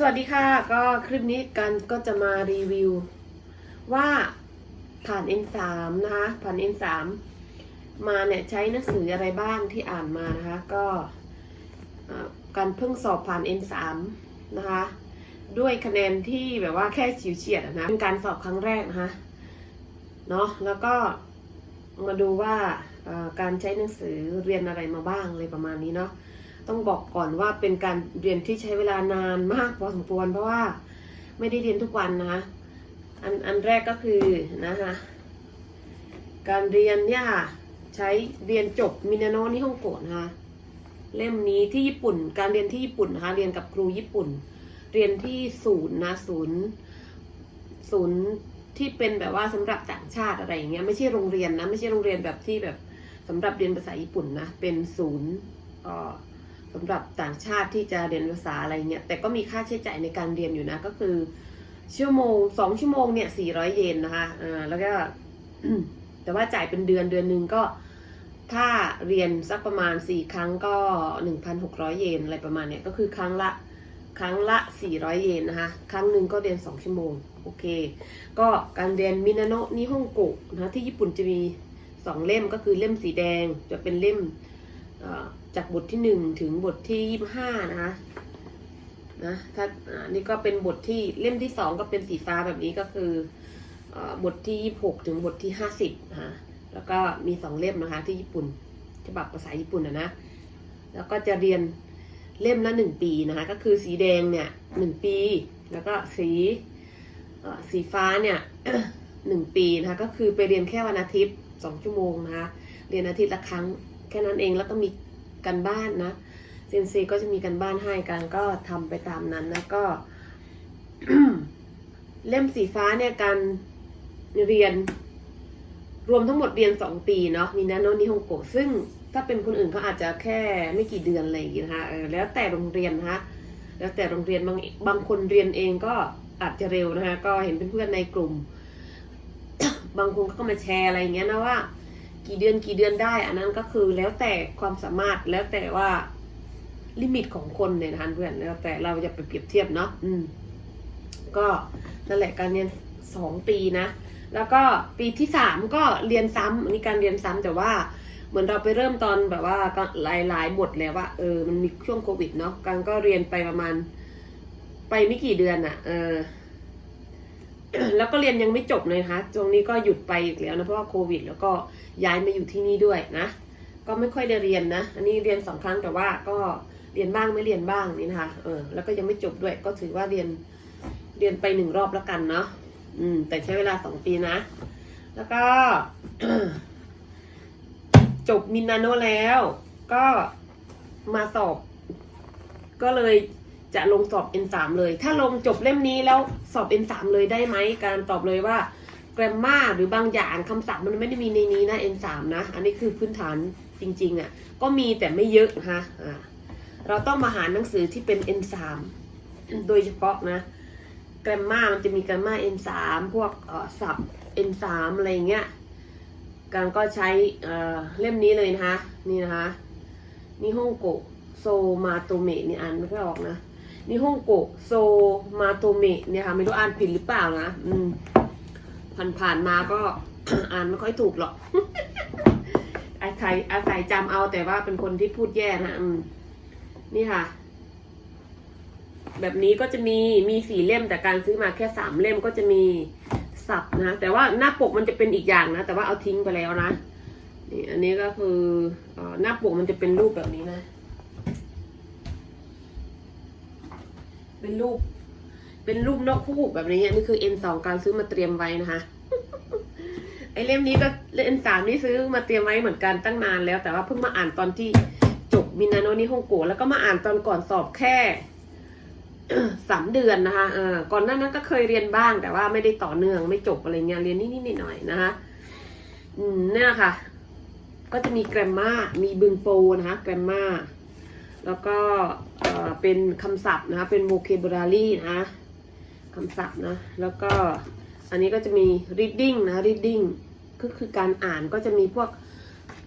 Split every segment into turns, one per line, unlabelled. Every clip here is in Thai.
สวัสดีค่ะ ก็คลิปนี้กันก็จะมารีวิว ว่าผ่าน N3 นะคะผ่าน N3 มาเนี่ยใช้หนังสืออะไรบ้างที่อ่านมานะคะ ก็การเพิ่งสอบผ่าน N3 นะคะ ด้วยคะแนนที่แบบว่าแค่ฉิวเฉียดนะเป็นการสอบครั้งแรกนะคะเนาะแล้วก็มาดูว่าการใช้หนังสือเรียนอะไรมาบ้างอะไรประมาณนี้เนาะ ต้องบอกก่อนว่าเป็นการเรียนที่ใช้เวลานานมากพอสมควรเพราะว่าไม่ได้เรียนทุกวันนะคะอันอันแรกก็คือนะคะการเรียนเนี่ยค่ะใช้เรียนจบมินาโนะนิฮงโกะนะคะเล่มนี้ที่ญี่ปุ่น การเรียนที่ญี่ปุ่นนะคะเรียนกับครูญี่ปุ่น เรียนที่ศูนย์นะศูนย์ศูนย์ที่เป็นแบบว่าสำหรับต่างชาติอะไรอย่างเงี้ยไม่ใช่โรงเรียนนะไม่ใช่โรงเรียนแบบที่แบบสำหรับเรียนภาษาญี่ปุ่นนะเป็นศูนย์เอ่อ สำหรับต่างชาติที่จะเรียนภาษาอะไรเงี้ยแต่ก็มีค่าใช้จ่ายในการเรียนอยู่นะก็คือ ชั่วโมงสองชั่วโมงเนี่ยสี่ร้อยเยนนะคะอ่าแล้วก็แต่ว่าจ่ายเป็นเดือนเดือนหนึ่งก็ถ้าเรียนสักประมาณสี่ครั้งก็หนึ่งพันหกร้อยเยนอะไรประมาณเนี้ยก็คือครั้งละครั้งละสี่ร้อยเยนนะคะครั้งหนึ่งก็เรียนสองชั่วโมงโอเค ก็การเรียนมินาโนะนิฮงโกะนะที่ญี่ปุ่นจะมีสองเล่มก็คือเล่มสีแดงจะเป็นเล่ม จากบทที่หนึ่งถึงบทที่ยี่ห้านะคะนะถ้าอ่านี่ก็เป็นบทที่เล่มที่สองก็เป็นสีฟ้าแบบนี้ก็คืออบทที่ยี่หกถึงบทที่ห้าสิบนะคะแล้วก็มีสองเล่มนะคะ ที่ญี่ปุ่นฉบับภาษาญี่ปุ่นนะนะ แล้วก็จะเรียนเล่มละหนึ่งปีนะคะ ก็คือสีแดงเนี่ยหนึ่งปี แล้วก็สีสีฟ้าเนี่ยหนึ่งปีนะคะ ก็คือไปเรียนแค่วันอาทิตย์สองชั่วโมงนะคะ เรียนอาทิตย์ละครั้งแค่นั้นเองแล้วก็มี กันบ้านนะเซนเซก็จะมีกันบ้านให้กันก็ทำไปตามนั้นนะก็ เล่มสีฟ้าเนี่ยการเรียน รวมทั้งหมดเรียนสองปีเนาะมีนาโนนิฮงโกซึ่งถ้าเป็นคนอื่นเขาอาจจะแค่ไม่กี่เดือนอะไรอย่างเงี้นะคะแล้วแต่โรงเรียนนะคะแล้วแต่โรงเรียนบางบางคนเรียนเองก็อาจจะเร็วนะคะก็เห็นเพื่อนๆในกลุ่ม บางคนก็มาแชร์อะไรอย่างเงี้ยนะว่า กี่เดือนกี่เดือนได้ อันนั้นก็คือแล้วแต่ความสามารถแล้วแต่ว่าลิมิตของคนเนี่ยนะคะเพื่อนแล้วแต่เราจะไปเปรียบเทียบเนาะอืม ก็นั่นแหละการเรียนสองปีนะ แล้วก็ปีที่สามก็เรียนซ้ำอันนี้การเรียนซ้ำแต่ว่าเหมือนเราไปเริ่มตอนแบบว่าหลายหลายบทแล้วว่าเออมันมีช่วงโควิดเนาะการก็เรียนไปประมาณ ไปไม่กี่เดือนอะ่ะ เออ แล้วก็เรียนยังไม่จบเลยนะคะตรงนี้ก็หยุดไปอีกแล้วนะเพราะว่าโควิด แล้วก็ย้ายมาอยู่ที่นี่ด้วยนะ ก็ไม่ค่อยได้เรียนนะ อันนี้เรียนสองครั้งแต่ว่าก็เรียนบ้างไม่เรียนบ้างนี่นะคะ เออ แล้วก็ยังไม่จบด้วย ก็ถือว่าเรียนเรียนไปหนึ่งรอบแล้วกันเนาะ อืม แต่ใช้เวลาสองปีนะ แล้วก็ จบมินนาโนแล้ว ก็มาสอบ ก็เลย จะลงสอบ N3 เลย ถ้าลงจบเล่มนี้แล้วสอบ N3 เลยได้ไหมการตอบเลยว่าแกรมมาหรือบางอย่างคำศัพท์มันไม่ได้มีในนี้นะ N3 นะ อันนี้คือพื้นฐานจริงๆอะ่ะ ก็มีแต่ไม่เยอะนะคะเราต้องมาหาหนังสือที่เป็น N3 โดยเฉพาะนะแกรมมามันจะมีแกรมมา N3 พวกศัพท์ N3 อะไรเงี้ย การก็ใช้เล่มนี้เลยนะคะ นี่นะคะนิฮงโกโซมาโตเมะนี่อ่านไม่ค่อยออกนะ นิฮงโกะโซมาโตเมะเนี่ยค่ะไม่รู้อ่านผิดหรือเปล่านะอืมผ่านผ่านมาก็อ่านไม่ค่อยถูกหรอกอาศัยอาศัยจำเอาแต่ว่าเป็นคนที่พูดแย่นะอืมนี่ค่ะ แบบนี้ก็จะมีมีสี่เล่มแต่การซื้อมาแค่สามเล่มก็จะมีสับนะแต่ว่าหน้าปกมันจะเป็นอีกอย่างนะแต่ว่าเอาทิ้งไปแล้วนะนี่อันนี้ก็คืออหน้าปกมันจะเป็นรูปแบบนี้นะ เป็นรูป เป็นรูปนกคู่แบบนี้นี่คือ N สองการซื้อมาเตรียมไว้นะคะ ไอเล่มนี้ก็เล่มสามนี่ซื้อมาเตรียมไว้เหมือนกันตั้งนานแล้ว แต่ว่าเพิ่งมาอ่านตอนที่จบมินาโนนิฮงโกแล้วก็มาอ่านตอนก่อนสอบแค่สามเดือนนะคะเออก่อนหน้านั้นก็เคยเรียนบ้าง แต่ว่าไม่ได้ต่อเนื่องไม่จบอะไรเงี้ยเรียนนิดๆหน่อยๆนะคะ อืมเนี่ยค่ะ ก็จะมีแกรมมามีบึงโปนะคะแกรมมา แล้วก็เป็นคำศัพท์นะคะเป็น vocabulary นะคำศัพท์นะ แล้วก็อันนี้ก็จะมี reading นะ reading ก็คือการอ่านก็จะมีพวก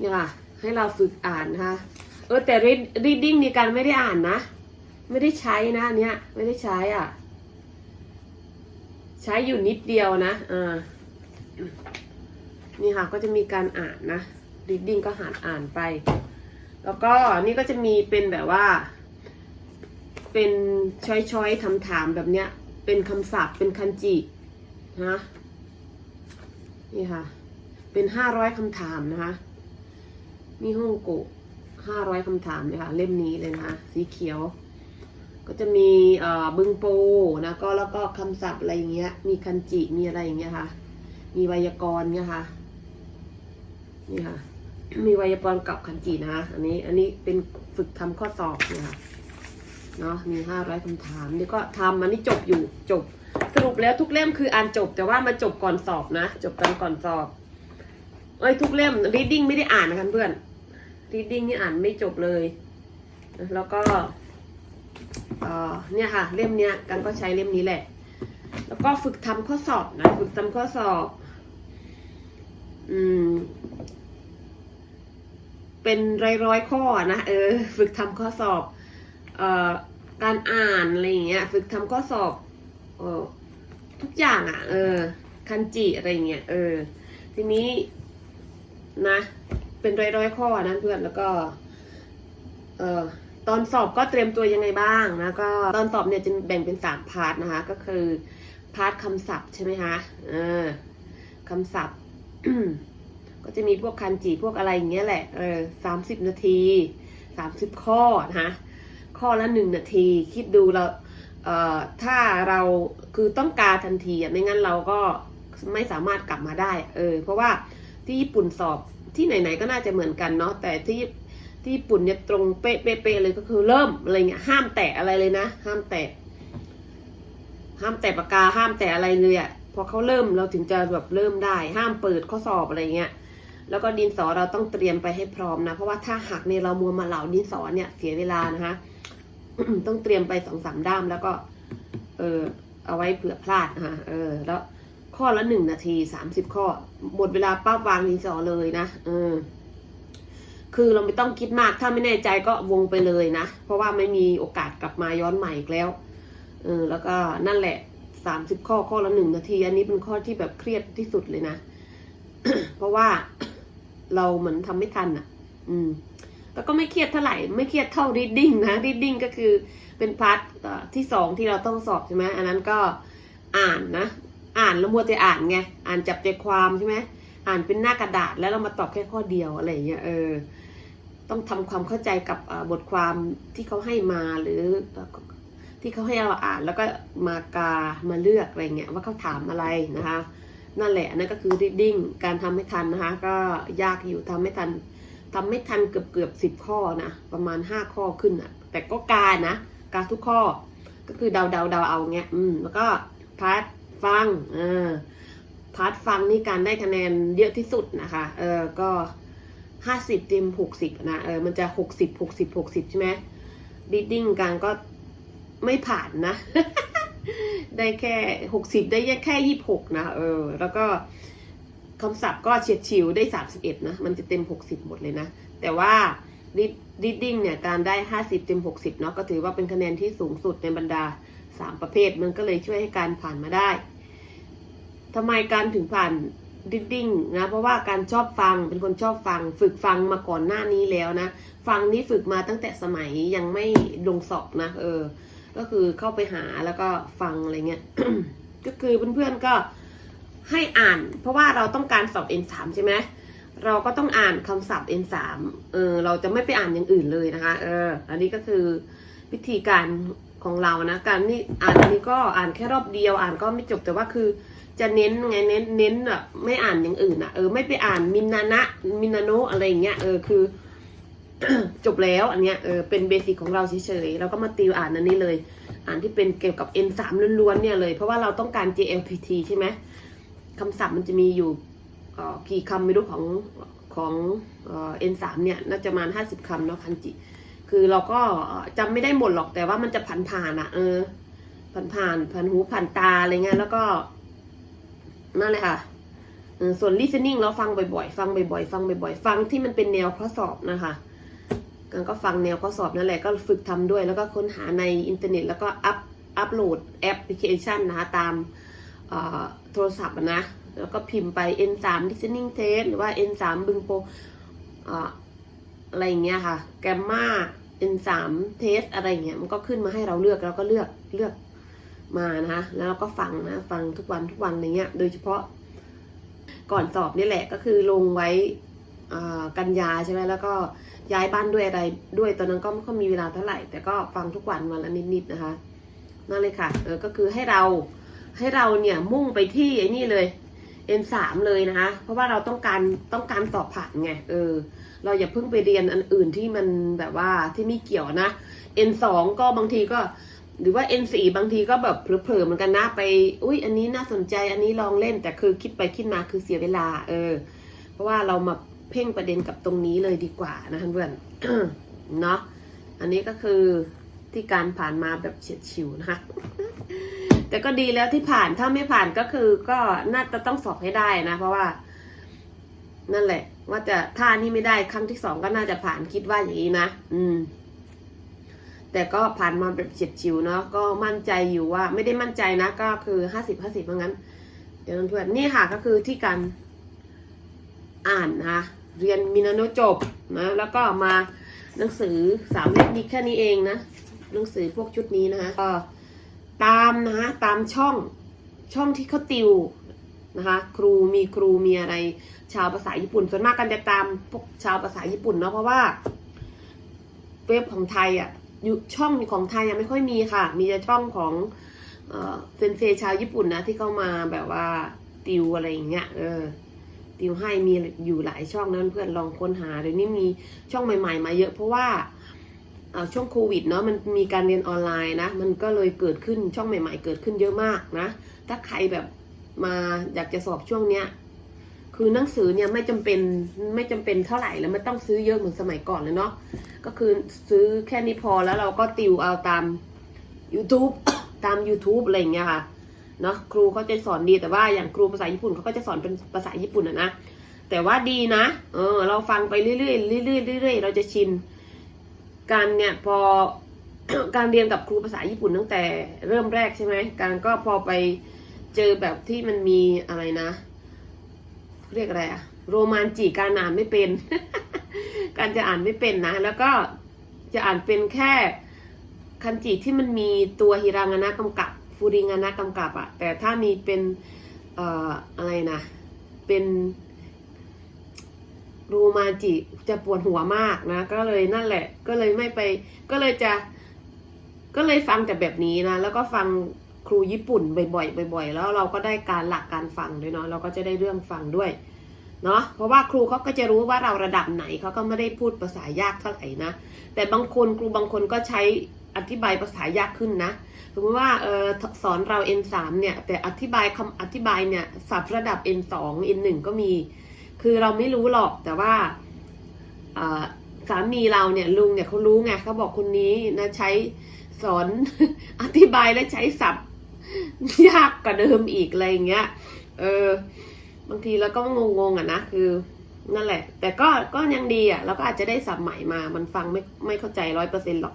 นี่ค่ะให้เราฝึกอ่านนะคะเออแต่ reading นี่การไม่ได้อ่านนะ ไม่ได้ใช้นะอันเนี้ยไม่ได้ใช้อะ ใช้อยู่นิดเดียวนะอ่านี่ค่ะก็จะมีการอ่านนะ reading ก็หานอ่านไป แล้วก็นี่ก็จะมีเป็นแบบว่า เป็นช้อยๆถามถามแบบเนี้ย เป็นคำศัพท์เป็นคันจินะนี่ค่ะ เป็นห้าร้อยคำถามนะคะ มีฮ่องโกะห้าร้อยคำถามเลยค่ะ เล่มนี้เลยนะคะ สีเขียว ก็จะมีเอ่อบึงโปนะก็แล้วก็คำศัพท์อะไรอย่างเงี้ย มีคันจิมีอะไรอย่างเงี้ยค่ะ มีไวยากรณ์เนี่ยค่ะ นี่ค่ะ มีไวยากรณ์กับคันจินะคะอันนี้อันนี้เป็นฝึกทำข้อสอบเนี่ยค่ะเนาะมีห้าร้อยคำถามนี่ก็ทำอันนี้จบอยู่จบ สรุปแล้วทุกเล่มคืออ่านจบ แต่ว่ามาจบก่อนสอบนะ จบกันก่อนสอบเอ้ยทุกเล่ม reading ไม่ได้อ่านนะคะเพื่อน reading นี่อ่านไม่จบเลย แล้วก็เนี่ยค่ะ เล่มเนี้ยกันก็ใช้เล่มนี้แหละ แล้วก็ฝึกทำข้อสอบนะ ฝึกทำข้อสอบ อืม เป็นร้อยร้อยๆข้อนะเออฝึกทำข้อสอบเอ่อการอ่านอะไรอย่างเงี้ยฝึกทำข้อสอบเออทุกอย่างอะเออคันจิอะไรเงี้ยเออทีนี้นะเป็นร้อยร้อยๆข้อนะเพื่อนแล้วก็เอ่อตอนสอบก็เตรียมตัวยังไงบ้างนะก็ตอนสอบเนี่ยจะแบ่งเป็นสามพาร์ทนะคะ ก็คือพาร์ทคำศัพท์ใช่ไหมคะเออคำศัพท์ ก็จะมีพวกคันจิพวกอะไรอย่างเงี้ยแหละ เออสามสิบนาทีสามสิบข้อนะข้อละหนึ่งนาที คิดดูเราเอ่อถ้าเราคือต้องการทันทีอะไม่งั้นเราก็ไม่สามารถกลับมาได้ เออ เพราะว่าที่ญี่ปุ่นสอบที่ไหนๆก็น่าจะเหมือนกันเนาะแต่ที่ที่ญี่ปุ่นเนี่ยตรงเป๊ะเป๊ะเป๊ะเลยก็คือเริ่มอะไรเงี้ยห้ามแตะอะไรเลยนะ ห้ามแตะห้ามแตะปากกาห้ามแตะอะไรเลยอะ่ะพอเขาเริ่มเราถึงจะแบบเริ่มได้ ห้ามเปิดข้อสอบอะไรเงี้ย แล้วก็ดินสอเราต้องเตรียมไปให้พร้อมนะ เพราะว่าถ้าหักเนี่ยเรามัวมาเหลาดินสอเนี่ยเสียเวลานะคะต้องเตรียมไปสองสามด้ามแล้วก็ เออเอาไว้เผื่อพลาดนะคะเออ แล้วข้อละหนึ่งนาทีสามสิบข้อ หมดเวลาป้าวางดินสอเลยนะเออคือเราไม่ต้องคิดมากถ้าไม่แน่ใจก็วงไปเลยนะ เพราะว่าไม่มีโอกาสกลับมาย้อนใหม่อีกแล้วเออแล้วก็นั่นแหละสามสิบข้อข้อละหนึ่งนาที อันนี้เป็นข้อที่แบบเครียดที่สุดเลยนะ เพราะว่า เราเหมือนทำไม่ทันอะ อืมแต่ก็ไม่เครียดเท่าไหร่ไม่เครียดเท่า reading นะ reading ก็คือเป็นพาร์ทที่สองที่เราต้องสอบใช่ไหมอันนั้นก็อ่านนะ อ่านแล้วมัวแต่อ่านไงอ่านจับใจความใช่ไหมอ่านเป็นหน้ากระดาษแล้วเรามาตอบแค่ข้อเดียวอะไรเงี้ยเออต้องทำความเข้าใจกับบทความที่เขาให้มาหรือที่เขาให้เราอ่านแล้วก็มากามาเลือกอะไรเงี้ยว่าเขาถามอะไรนะคะ นั่นแหละนั่นก็คือ reading การทำให้ทันนะคะ ก็ยากอยู่ทำไม่ทันทำไม่ทันเกือบเกือบสิบข้อนะ ประมาณห้าข้อขึ้นอะแต่ก็กานะ กาทุกข้อ ก็คือเดาเดาเดาเอาเงี้ย อืม แล้วก็พาร์ทฟังเออพาร์ทฟังนี่การได้คะแนนเยอะที่สุดนะคะ เออก็ห้าสิบเต็มหกสิบนะ เออ มันจะหกสิบหกสิบหกสิบใช่ไหม reading การก็ไม่ผ่านนะ ได้แค่หกสิบได้แค่ยี่หกนะ เออ แล้วก็คำศัพท์ก็เฉียดฉิวได้สามสิบเอ็ดนะ มันจะเต็มหกสิบหมดเลยนะ แต่ว่า read- reading เนี่ย การได้ห้าสิบเต็มหกสิบเนาะ ก็ถือว่าเป็นคะแนนที่สูงสุดในบรรดาสามประเภท มันก็เลยช่วยให้การผ่านมาได้ทำไมการถึงผ่าน reading นะ เพราะว่าการชอบฟัง เป็นคนชอบฟัง ฝึกฟังมาก่อนหน้านี้แล้วนะ ฟังนี่ฝึกมาตั้งแต่สมัยยังไม่ลงสอบนะ เออ ก็คือเข้าไปหาแล้วก็ฟังอะไรเงี้ย ก็คือเพื่อนๆก็ให้อ่าน เพราะว่าเราต้องการสอบ N3 ใช่ไหมเราก็ต้องอ่านคำศัพท์ N3 เออเราจะไม่ไปอ่านอย่างอื่นเลยนะคะ เออ อันนี้ก็คือวิธีการของเรานะ การนี่อ่านอันนี้ก็อ่านแค่รอบเดียว อ่านก็ไม่จบแต่ว่าคือ จะเน้นไงเน้นเน้นแบบไม่อ่านอย่างอื่นอะเออไม่ไปอ่านมินานะมินาโนะอะไรอย่างเงี้ยเออคือ จบแล้วอันเนี้ยเออเป็นเบสิกของเราเฉยๆเราก็มาติวอ่านอันนี้เลย อ่านที่เป็นเกี่ยวกับ N3 ล้วนๆเนี่ยเลย เพราะว่าเราต้องการ JLPT ใช่ไหมคำศัพท์มันจะมีอยู่กี่คำไม่รู้ของของเอ่อ N3 เนี่ยน่าจะประมาณห้าสิบคำเนาะคันจิ คือเราก็จำไม่ได้หมดหรอกแต่ว่ามันจะผ่านผ่านอะเออผ่านผ่านผ่านหูผ่านตาอะไรเงี้ยแล้วก็นั่นเลยค่ะส่วน listening เราฟังบ่อยๆ ฟังบ่อยๆ ฟังบ่อยๆ ฟังที่มันเป็นแนวข้อสอบนะคะ กันก็ฟังแนวข้อสอบนั่นแหละก็ฝึกทำด้วย แล้วก็ค้นหาในอินเทอร์เน็ต แล้วก็อัพอัพโหลดแอปพลิเคชันนะคะตามโทรศัพท์นะ แล้วก็พิมพ์ไป N3 listening test หรือว่า N3 บึงโปรเอ่อะไรอย่างเงี้ยค่ะ แกมมา N3 test อะไรอย่างเงี้ยมันก็ขึ้นมาให้เราเลือกเราก็เลือกเลือกมานะคะแล้วเราก็ฟังนะฟังทุกวันทุกวันอะไรเงี้ย โดยเฉพาะก่อนสอบนี่แหละก็คือลงไว้ กันยาใช่ไหมแล้วก็ย้ายบ้านด้วยอะไรด้วยตอนนั้นก็ไม่ค่อยมีเวลาเท่าไหร่ แต่ก็ฟังทุกวันวันละนิดๆนะคะนั่นเลยค่ะเออก็คือให้เราให้เราเนี่ยมุ่งไปที่ไอ้นี่เลย N3 เลยนะคะเพราะว่าเราต้องการต้องการสอบผ่านไงเออเราอย่าเพิ่งไปเรียนอันอื่นที่มันแบบว่าที่ไม่เกี่ยวนะ N2 ก็บางทีก็หรือว่า N4 บางทีก็แบบเผลอๆเหมือนกันนะไป อุ้ยอันนี้น่าสนใจอันนี้ลองเล่นแต่คือคิดไปคิดมาคือเสียเวลา เออ เพราะว่าเรามา เพ่งประเด็นกับตรงนี้เลยดีกว่านะเพื่อนเนาะอันนี้ก็คือที่การผ่านมาแบบเฉียดฉิวนะคะแต่ก็ดีแล้วที่ผ่านถ้าไม่ผ่านก็คือก็น่าจะต้องสอบให้ได้นะ เพราะว่า นั่นแหละ ว่าจะถ้านี่ไม่ได้ครั้งที่สองก็น่าจะผ่านคิดว่าอย่างนี้นะอืม แต่ก็ผ่านมาแบบเฉียดฉิวเนาะก็มั่นใจอยู่ว่า ไม่ได้มั่นใจนะ ก็คือห้าสิบห้าสิบเพราะงั้น เดี๋ยวเพื่อนนี่ค่ะก็คือที่การ อ่านนะคะเรียนมินาโนจบนะแล้วก็มาหนังสือสามเล่มนี้แค่นี้เองนะหนังสือพวกชุดนี้นะคะก็ตามนะคะตามช่องช่องที่เขาติวนะคะครูมีครูมีอะไร ชาวภาษาญี่ปุ่นส่วนมากกันจะตามพวกชาวภาษาญี่ปุ่นเนาะเพราะว่าเว็บของไทยอะอยู่ช่องของไทยยังไม่ค่อยมีค่ะ มีแต่ช่องของเอ่อเซนเซชาวญี่ปุ่นนะที่เข้ามาแบบว่าติวอะไรอย่างเงี้ยเออ ติวให้มีอยู่หลายช่องนั้นเพื่อนลองค้นหาเดี๋ยวนี้มีช่องใหม่ ๆ มาเยอะเพราะว่าช่วงโควิดเนาะมันมีการเรียนออนไลน์นะ มันก็เลยเกิดขึ้นช่องใหม่ ๆ เกิดขึ้นเยอะมากนะ ถ้าใครแบบมาอยากจะสอบช่วงเนี้ยคือหนังสือเนี่ยไม่จำเป็นไม่จำเป็นเท่าไหร่แล้วไม่ต้องซื้อเยอะเหมือนสมัยก่อนเลยเนาะก็คือซื้อแค่นี้พอแล้วเราก็ติวเอาตาม YouTube ตาม YouTube อะไรอย่างเงี้ยค่ะ เนาะครูเขาจะสอนดีแต่ว่าอย่างครูภาษาญี่ปุ่นเขาก็จะสอนเป็นภาษาญี่ปุ่นอะนะแต่ว่าดีนะเออเราฟังไปเรื่อยๆเรื่อยๆเรื่อยๆเราจะชินการเนี่ยพอการเรียนกับครูภาษาญี่ปุ่นตั้งแต่เริ่มแรกใช่ไหมการก็พอไปเจอแบบที่มันมีอะไรนะ เรียกอะไรอะโรมานจิการอ่านไม่เป็น การจะอ่านไม่เป็นนะ แล้วก็จะอ่านเป็นแค่คันจิที่มันมีตัวฮิรางานะกำกับ ฟูริงานะกำกับอะแต่ถ้ามีเป็นเอ่ออะไรนะ เป็นโรมาจิจะปวดหัวมากนะ ก็เลยนั่นแหละ ก็เลยไม่ไป ก็เลยจะ ก็เลยฟังแต่แบบนี้นะ แล้วก็ฟังครูญี่ปุ่นบ่อยๆบ่อยๆ แล้วเราก็ได้การหลักการฟังด้วยเนาะ เราก็จะได้เรื่องฟังด้วยเนาะ เพราะว่าครูเขาก็จะรู้ว่าเราระดับไหนเขาก็ไม่ได้พูดภาษายากเท่าไหร่นะ แต่บางคนครูบางคนก็ใช้ อธิบายภาษายากขึ้นนะสมมติว่าเออสอนเรา N3 เนี่ยแต่อธิบายคำอธิบายเนี่ยศัพท์ระดับ N2 N1 ก็มี คือเราไม่รู้หรอกแต่ว่าสามีเราเนี่ยลุงเนี่ยเขารู้ไงเขาบอกคนนี้นะใช้สอนอธิบายและใช้ศัพท์ยากกว่าเดิมอีกอะไรอย่างเงี้ย เออบางทีเราก็งงๆอะนะคือนั่นแหละ แต่ก็ก็ยังดีอะเราก็อาจจะได้ศัพท์ใหม่มา มันฟังไม่ไม่เข้าใจร้อยเปอร์เซ็นต์หรอก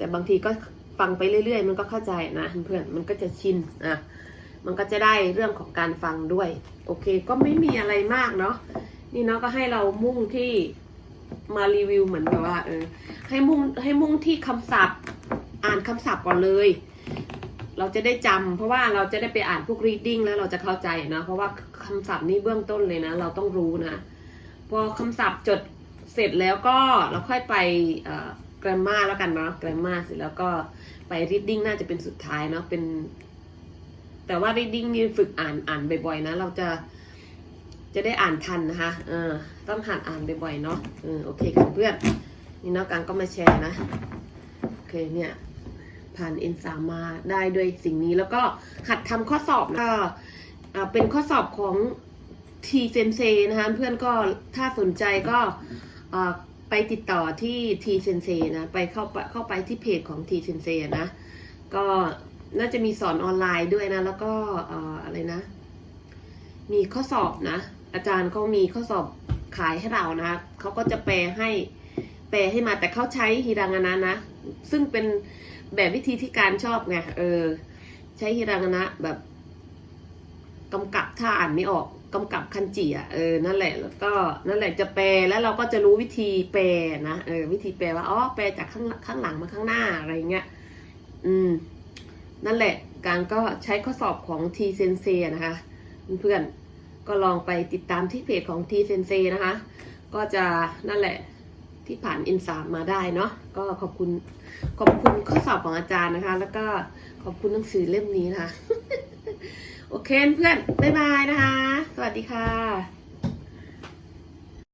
แต่บางทีก็ฟังไปเรื่อยๆ มันก็เข้าใจนะเพื่อนมันก็จะชินอะมันก็จะได้เรื่องของการฟังด้วย โอเคก็ไม่มีอะไรมากเนาะนี่เนาะก็ให้เรามุ่งที่มารีวิวเหมือนแบบว่าเออให้มุ่งให้มุ่งที่คำศัพท์ อ่านคำศัพท์ก่อนเลย เราจะได้จำเพราะว่าเราจะได้ไปอ่านพวก reading แล้วเราจะเข้าใจนะเพราะว่าคำศัพท์นี่เบื้องต้นเลยนะ เราต้องรู้นะ พอคำศัพท์จดเสร็จแล้วก็เราค่อยไป เอ่อ grammar แล้วกันเนาะ grammar เสร็จแล้วก็ไป reading น่าจะเป็นสุดท้ายเนาะเป็น แต่ว่า reading นี่ฝึกอ่านอ่านบ่อยๆนะ เราจะจะได้อ่านทันนะคะเออต้องหัดอ่านบ่อยๆเนาะเออโอเคค่ะเพื่อนนี่เนาะการก็มาแชร์นะโอเคเนี่ยผ่านเอ็นสามาได้ด้วยสิ่งนี้แล้วก็หัดทำข้อสอบก็เอ่อเป็นข้อสอบของทีเซนเซนะคะเพื่อนก็ถ้าสนใจก็อ่อ ไปติดต่อที่ทีเซนเซนะไปเข้าไปเข้าไปที่เพจของทีเซนเซนะ ก็น่าจะมีสอนออนไลน์ด้วยนะ แล้วก็อะไรนะ มีข้อสอบนะ อาจารย์เขามีข้อสอบขายให้เรานะเขาก็จะแปลให้ แปลให้มาแต่เขาใช้ฮิรางานะนะ ซึ่งเป็นแบบวิธีที่การชอบไงเออ ใช้ฮิรางานะแบบกำกับถ้าอ่านไม่ออก กำกับคันจิอะเออนั่นแหละแล้วก็นั่นแหละจะแปลแล้วเราก็จะรู้วิธีแปลนะเออวิธีแปลว่าอ๋อแปลจากข้างข้างหลังมาข้างหน้าอะไรเงี้ยอืมนั่นแหละการก็ใช้ข้อสอบของ T Sensei นะคะเพื่อนๆก็ลองไปติดตามที่เพจของ T Sensei นะคะ ก็จะนั่นแหละที่ผ่าน N3 มาได้เนาะก็ขอบคุณขอบคุณข้อสอบของอาจารย์นะคะ แล้วก็ขอบคุณหนังสือเล่มนี้นะคะ โอเคเพื่อนบ๊ายบายนะคะ สวัสดีค่ะ